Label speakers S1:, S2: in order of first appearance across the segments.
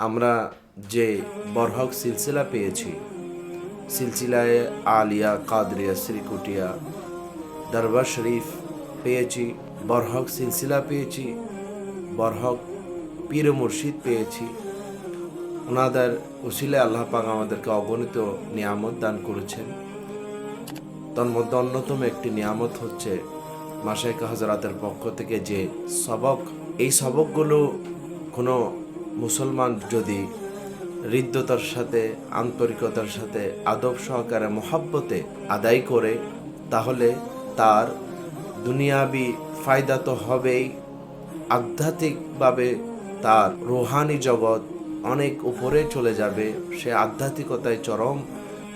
S1: আমরা যে বরহক সিলসিলা পেয়েছি, সিলসিলায় আলিয়া, কাদরিয়া, শ্রীকুটিয়া, দরবার শরীফ পেয়েছি, বরহক সিলসিলা পেয়েছি, বরহক পীর মুর্শিদ পেয়েছি। ওনাদের উসিলে আল্লাহ পাক আমাদেরকে অগণিত নিয়ামত দান করেছেন। তার মধ্যে অন্যতম একটি নিয়ামত হচ্ছে মাসাইকা হজরাতের পক্ষ থেকে যে সবক, এই সবকগুলো কোনো মুসলমান যদি হৃদ্যতার সাথে, আন্তরিকতার সাথে, আদব সহকারে, মহাব্বতে আদায় করে, তাহলে তার দুনিয়াবি ফায়দা তো হবেই। আধ্যাত্মিকভাবে তার রোহানি জগৎ অনেক উপরে চলে যাবে, সে আধ্যাত্মিকতায় চরম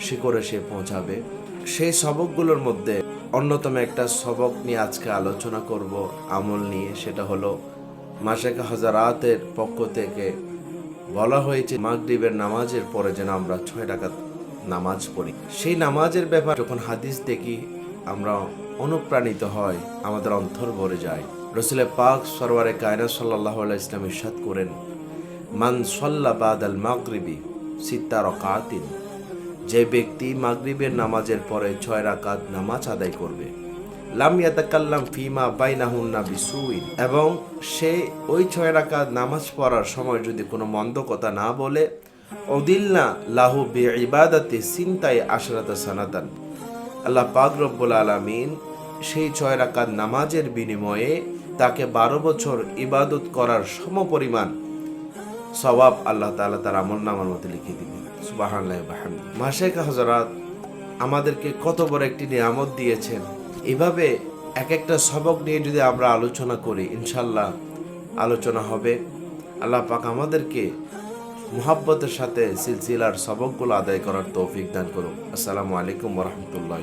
S1: শিখরে সে পৌঁছাবে। সেই সবকগুলোর মধ্যে অন্যতম একটা সবক নিয়ে আজকে আলোচনা করব, আমল নিয়ে, সেটা হলো মাসেকা হাজারাতের পক্ষ থেকে বলা হয়েছে, মাগরিবের নামাজের পরে যেন আমরা ছয় টাকা নামাজ পড়ি। সেই নামাজের ব্যাপার যখন হাদিস দেখি, আমরা অনুপ্রাণিত হয় আমাদের অন্তর ভরে যায়। রসুলে পাক সরওয়ারে কায়না সাল্লাহ ইসলাম ইরশাদ করেন, মান সল্লা বাদ আল মাগরিবি সিত্তা রকাতিন যে ব্যক্তি মাগরিবের নামাজের পরে ছয় রাকাত নামাজ আদায় করবে লাম ইয়াতাকাল্লাম ফিমা বাইনাহুন্না বিসুইন। এবং সে ওই ছয় রাকাত নামাজ পড়ার সময় যদি কোনো মন্দ কথা না বলে অদিল্লা লাহু বে ইবাদাতে সিনতাই আশরাতা সানাতান। আল্লাহ পাক রব্বুল আলামিন সেই ছয় রাকাত নামাজের বিনিময়ে তাকে বারো বছর ইবাদত করার সমপরিমাণ সবাব আল্লাহ তাআলা তার আমল নামার মধ্যে লিখে দিবেন বাহামদি মাসেক হজরাত আমাদেরকে কত বড় একটি নিয়ামত দিয়েছেন। এভাবে এক একটা সবক নিয়ে যদি আমরা আলোচনা করি, ইনশাল্লাহ আলোচনা হবে। আল্লাহ পাক আমাদেরকে মোহাব্বতের সাথে সিলসিলার সবকগুলো আদায় করার তৌফিক দান করুন। আসসালামু আলাইকুম রহমতুল্লাহ